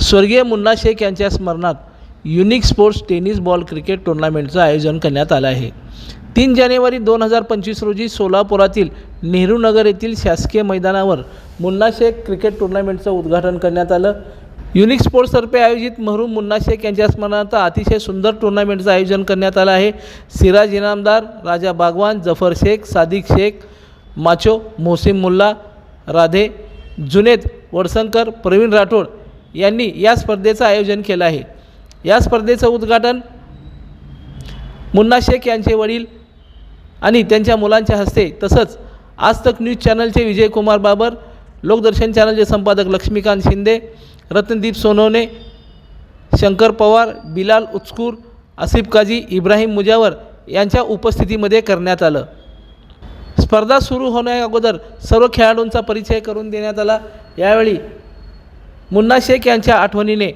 स्वर्गीय मुन्ना शेख यांच्या स्मरणात unique sports tennis ball cricket टुर्नामेंटचं आयोजन करण्यात आलं आहे. तीन जानेवारी दोन हजार पंचवीस रोजी सोलापुरातील नेहरू नगर येथील शासकीय मैदानावर मुन्ना शेख क्रिकेट टुर्नामेंटचं उद्घाटन करण्यात आलं. युनिक स्पोर्ट्सतर्फे आयोजित महरूम मुन्ना शेख यांच्या स्मरणार्थ अतिशय सुंदर टुर्नामेंटचं आयोजन करण्यात आलं आहे. सिराज इनामदार राजा बागवान जफर शेख सादिक शेख माचो मोहसिम मुल्ला राधे जुनेद वडसंकर प्रवीण राठोड यांनी या स्पर्धेचं आयोजन केलं आहे. या स्पर्धेचं उद्घाटन मुन्ना शेख यांचे वडील आणि त्यांच्या मुलांच्या हस्ते तसंच आज तक न्यूज चॅनलचे विजयकुमार बाबर लोकदर्शन चॅनलचे संपादक लक्ष्मीकांत शिंदे रत्नदीप सोनवणे शंकर पवार बिलाल उचकूर आसिफ काझी इब्राहिम मुजावर यांच्या उपस्थितीमध्ये करण्यात आलं. स्पर्धा सुरू होण्या अगोदर सर्व खेळाडूंचा परिचय करून देण्यात आला. यावेळी मुन्ना शेख यांच्या आठवणीने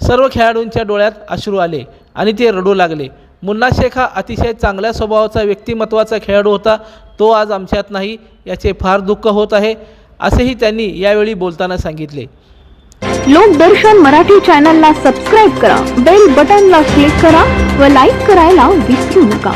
सर्व खेळाडूंच्या डोळ्यात अश्रू आले आणि ते रडू लागले. मुन्ना शेख हा अतिशय चांगल्या स्वभावाचा व्यक्तिमत्वाचा खेळाडू होता. तो आज आमच्यात नाही याचे फार दुःख होत आहे. असेही त्यांनी यावेळी बोलताना सांगितले. लोकदर्शन मराठी चॅनलला सबस्क्राईब करा बेल बटनला क्लिक करा व लाईक करायला विसरू नका.